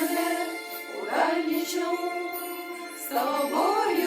мене у рай нічну з тобою.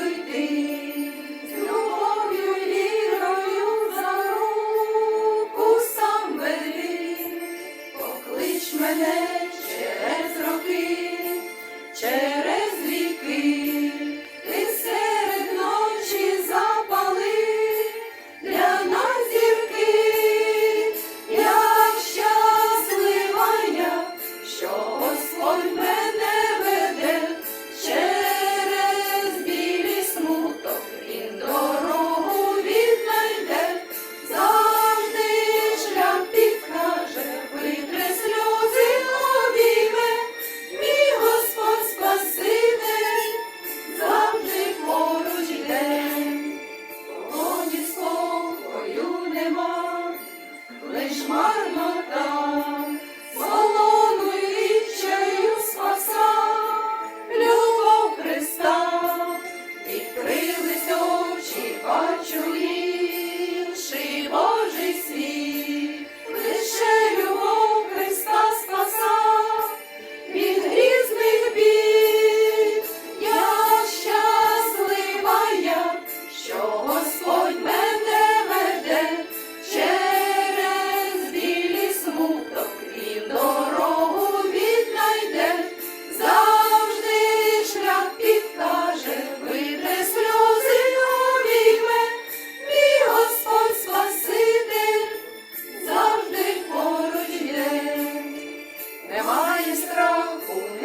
страху.